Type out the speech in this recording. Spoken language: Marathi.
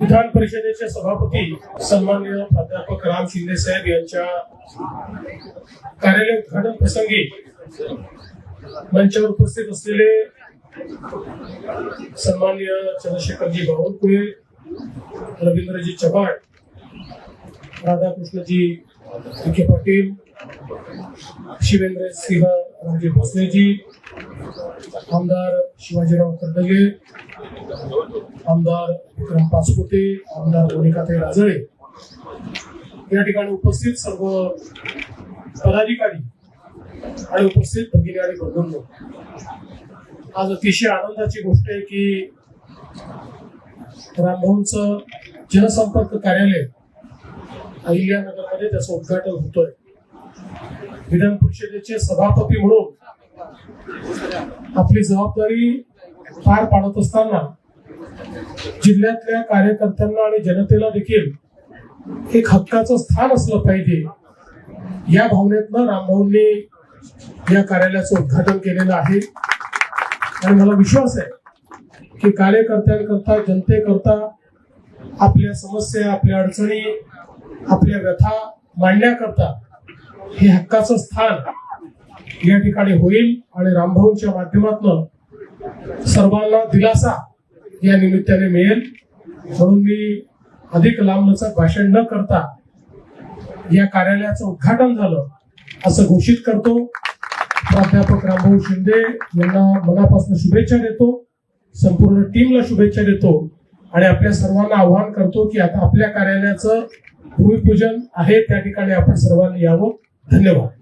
विधान परिषदेचे सभापती सन्माननीय प्राध्यापक राम शिंदे साहेब यांच्या कार्यालय उद्घाटन प्रसंगी मंचावर उपस्थित असलेले सन्माननीय चंद्रशेखरजी बावनकुळे रवींद्रजी चव्हाण राधाकृष्णजी विखे पाटील शिवेंद्र सिंह राजे भोसलेजी आमदार शिवाजीराव कर्डगे आमदार विक्रम पाचपुते आमदार मोनिकाताई राजळे. या ठिकाणी उपस्थित सर्व पदाधिकारी आणि उपस्थित भगिनी आणि बंधूंनो. आज अतिशय आनंदाची गोष्ट आहे की रामभाऊंच जनसंपर्क कार्यालय अहिल्यानगरमध्ये त्याचं उद्घाटन होतोय. विधान परिषदेचे सभापती म्हणून आपली जबाबदारी पार पाडत असताना जिल्ह्यातल्या कार्यकर्त्यांना आणि जनतेला देखील एक हक्काचं स्थान असलं पाहिजे. या भावनेतनं रामभाऊंनी या कार्यालयाचं उद्घाटन केलेलं आहे. आणि मला विश्वास आहे की कार्यकर्त्यांकरता जनतेकरता आपल्या समस्या आपल्या अडचणी आपल्या व्यथा मांडण्याकरता हे हक्काचं स्थान या ठिकाणी होईल. आणि रामभाऊंच्या माध्यमातून सर्वांना दिलासा या निमित्ताने मिळेल. म्हणून मी अधिक लांबलचक भाषण न करता या कार्यालयाचं उद्घाटन झालं असं घोषित करतो. प्राध्यापक रामभाऊ शिंदे यांना मनापासून शुभेच्छा देतो. संपूर्ण टीमला शुभेच्छा देतो. आणि आपल्या सर्वांना आवाहन करतो की आता आपल्या कार्यालयाचं भूमिपूजन आहे. त्या ठिकाणी आपण सर्वांनी यावं. धन्यवाद.